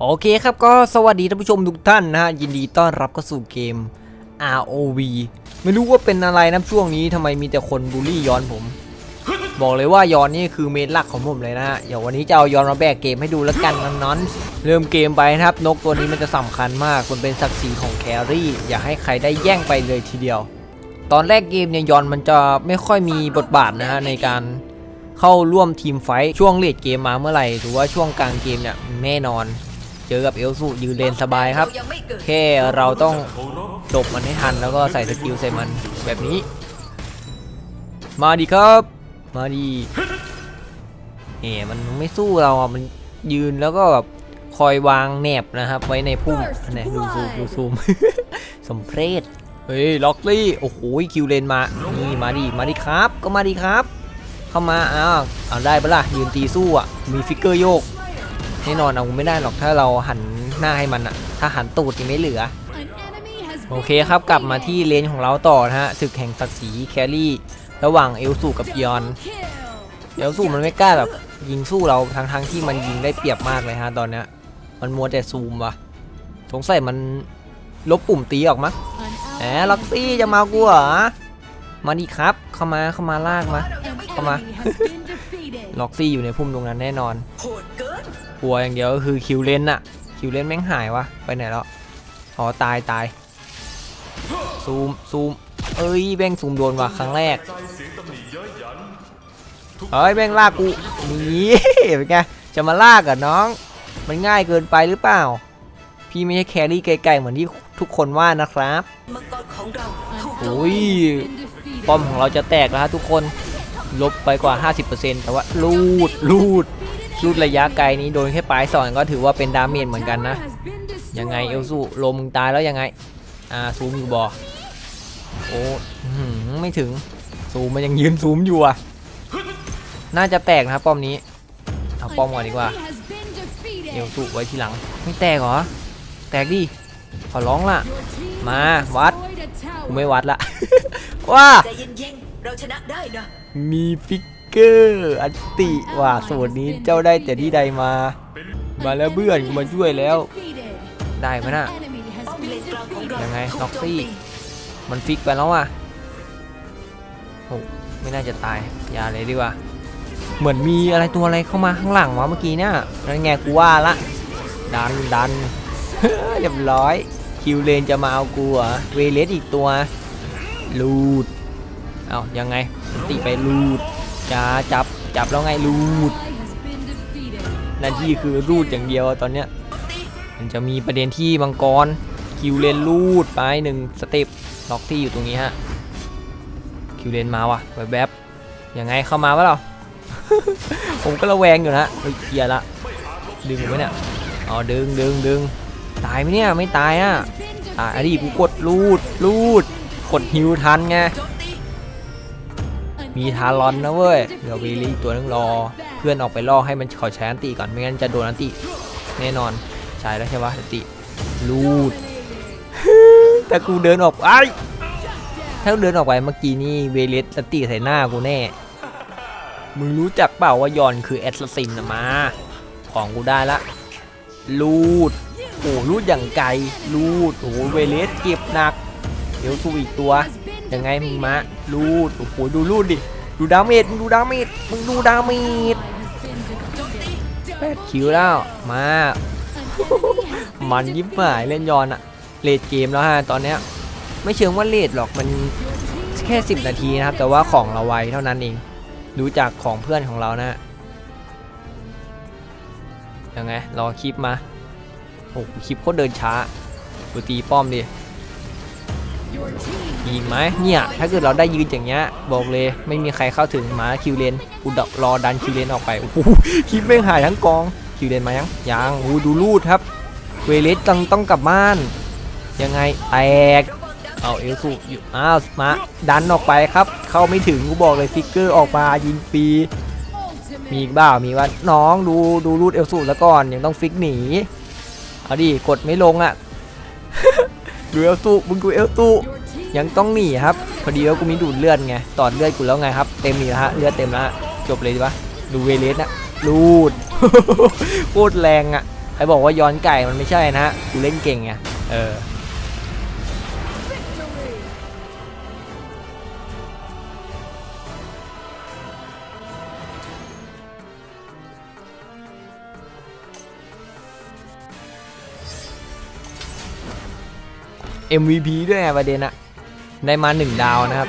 โอเคครับก็สวัสดีท่านผู้ชมทุกท่านนะฮะยินดีต้อนรับเข้าสู่เกม ROV ไม่รู้ว่าเป็นอะไรนะช่วงนี้ทำไมมีแต่คนบูลลี่ย้อนผม บอกเลยว่าย้อนนี่คือเมนหลักของผมเลยนะฮะเดี๋ยววันนี้จะเอาย้อนมาแบกเกมให้ดูแล้วกันน้อนเริ่มเกมไปนะครับ นกตัวนี้มันจะสำคัญมากมันเป็นศักดิ์ศรีของแครี่ อย่าให้ใครได้แย่งไปเลยทีเดียว ตอนแรกเกมเนี่ยยอนมันจะไม่ค่อยมีบทบาทนะฮะในการเข้าร่วมทีมไฟท์ช่วงเลดเกมมาเมื่อไหร่หรือว่าช่วงกลางเกมเนี่ยแน่นอน เจอกับเอลสูยืนเลนสบายครับยังไม่เกิดแค่เราต้องหลบมันให้ทันแล้วก็ใส่สกิลใส่มันแบบนี้ มาดีครับ มาดีเอ๋มันไม่สู้เราอะมันยืนแล้วก็แบบคอยวางแนบนะครับ ไว้ในพุ่มอันไหนดูซูมดูซูมสมเพรศเฮ้ยล็อกลี่โอ้โหคิวเลนมานี่มาดีมาดีครับ ก็มาดีครับ เข้ามาอ้าวเอาได้ปะล่ะยืนตีสู้อะมีฟิกเกอร์โยก แน่นอนเอาไม่ได้หรอกถ้าเราหันหน้าให้มันอะถ้าหันตูดนี่ไม่เหลือ โอเคครับกลับมาที่เลนของเราต่อนะฮะศึกแห่งศักดิ์ศรีแครี่ ระหว่างเอลสูกับยอนเอลสูมันไม่กล้าแบบยิงสู้เราทั้งทั้งๆที่มันยิงได้เปรียบมากเลยฮะตอนเนี้ยมันมัวแต่ซูมวะสงสัยมันลบปุ่มตีออกมั้งแหมล็อกซี่จะมากูเหรอมาดีครับ เข้ามาเข้ามาลากมา เข้ามา ล็อกซี่อยู่ในพุ่มตรงนั้นแน่นอนโหดเกลัวอย่างเดียวก็คือคิวเลนอะคิวเลนแม่งหายวะไปไหนแล้วอ๋อตายตายซูมซูมเอ้ยแม่งซูมโดนว่ะครั้งแรกเอ้ยแม่งลากกูหนีเป็นไงจะมาลากกับน้อง มันง่ายเกินไปหรือเปล่า พี่ไม่ใช่แครี่ไกลๆเหมือนที่ทุกคนว่านะครับโจมโอ้ยป้อมของเราจะแตกแล้วฮะทุกคนลบไปกว่า 50%แต่ว่าลูดลูด ลูดระยะไกลนี้โดนแค่ปลายสอนก็ถือว่าเป็นดาเมจเหมือนกันนะ ยังไงเอลซูลมมึงตายแล้วยังไง อ่าซูมอยู่บอโอ้อื้อหือไม่ถึงซูมมันยังยืนซูมอยู่อะ น่าจะแตกนะครับป้อมนี้ เอาป้อมก่อนดีกว่า เอลซูไว้ทีหลัง ไม่แตกเหรอ แตกดิ ขอร้องล่ะ มาวัดกูไม่วัดละ ว้าใจเย็นๆเราชนะได้นะมีฟิก เกอร์อันติว่าสูตรนี้เจ้าได้แต่ที่ใดมา มาแล้วเบื่อนกูมาช่วยแล้ว ได้ไหมน่ะป้อมเลนกลางของเรายังไงถูกน็อกโจมซี่ตีมันฟิกไปแล้วอะโอ้ไม่น่าจะตายอย่าเลยดีกว่า เหมือนมีอะไรตัวอะไรเข้ามาข้างหลังวะเมื่อกี้เนี่ยนั่นไงกูว่าละ ดันดันเรียบร้อย คิวเลนจะมาเอากูเหรอเวเลสอีกตัว ลูด เอายังไงตีไปลูด จะจับจับแล้วไงลูดหน้าที่คือรูดอย่างเดียวตอนเนี้ยมันจะมีประเด็นที่มังกรคิวเลนลูดไปหนึ่งสเต็ปล็อกซี่อยู่ตรงนี้ฮะคิวเลนมาว่ะแบบแบบๆยังไงเข้ามาปะเรา ผมก็ระแวงอยู่นะเฮ้ยเคลียร์ละดึงไหมเนี่ยอ๋อดึงดึงดึงตายไหมเนี่ยไม่ตายอะตายอดิกูกดลูดลูดกดฮิวทันไง มีทารอนนะเว้ยเดี๋ยววีลีตัวนึงรอ เพื่อนออกไปล่อให้มันขอใช้อันติก่อนไม่งั้นจะโดนอันติแน่นอนใช่แล้วใช่ปะอันติลูดแต่กูเดินออกไอ้ถ้าเดินออกไปเมื่อกี้นี่เวเลสอันติใส่หน้ากูแน่มึงรู้จักเปล่าว่ายอนคือแอสซัสซินนะมา ของกูได้ละลูดโอ้ลูดอย่างไกลลูดโอ้เวเลสเก็บหนักเดี๋ยวสู้อีกตัว ยังไงมึงมาลูดโอ้โหดูลูดดิดูดาเมจมึงดูดาเมจมึงดูดาเมจแปดคิวแล้วมามันยิบหายเล่นยอนอะเลดเกมแล้วฮะตอนเนี้ยไม่เชิงว่าเลดหรอกมันแค่ 10 นาทีนะครับ แต่ว่าของเราไวเท่านั้นเองดูจากของเพื่อนของเรานะยังไงรอคลิปมาโอ้คลิปโคตรเดินช้าดูตีป้อมดิ ยิงไหมเนี่ยถ้าเกิดเราได้ยืนอย่างเงี้ยบอกเลยไม่มีใครเข้าถึงหมาคิวเลนกูดรอดันคิวเลนออกไปโอ้โหคลิปไม่หายทั้งกองคิวเลนมายังยังโอ้โหดูรูดครับ เวเลสต้องต้องกลับบ้าน ยังไงแตกเอาเอลสูอยู่อ้าวมาดันออกไปครับ เข้าไม่ถึงกูบอกเลยฟิกเกอร์ออกมายิงฟรีมีบ้ามีว่าน้องดูดูรูดเอลสูแล้วก่อนยังต้องฟิกหนีเอาดิกดไม่ลงอะ ดูเอลตูมึงดูเอลตูยังต้องหนีครับ พอดีว่ากูมีดูดเลือดไงตอดเลือดกูแล้วไงครับ เต็มนี่แล้วฮะเลือดเต็มแล้วฮะจบเลยดีปะดูเวเลสนะรูดโคตรแรงอะใครบอกว่าย้อนไก่มันไม่ใช่นะฮะกูเล่นเก่งไงเออ MVP ด้วยไงประเด็นอะได้มาหนึ่งดาวนะครับ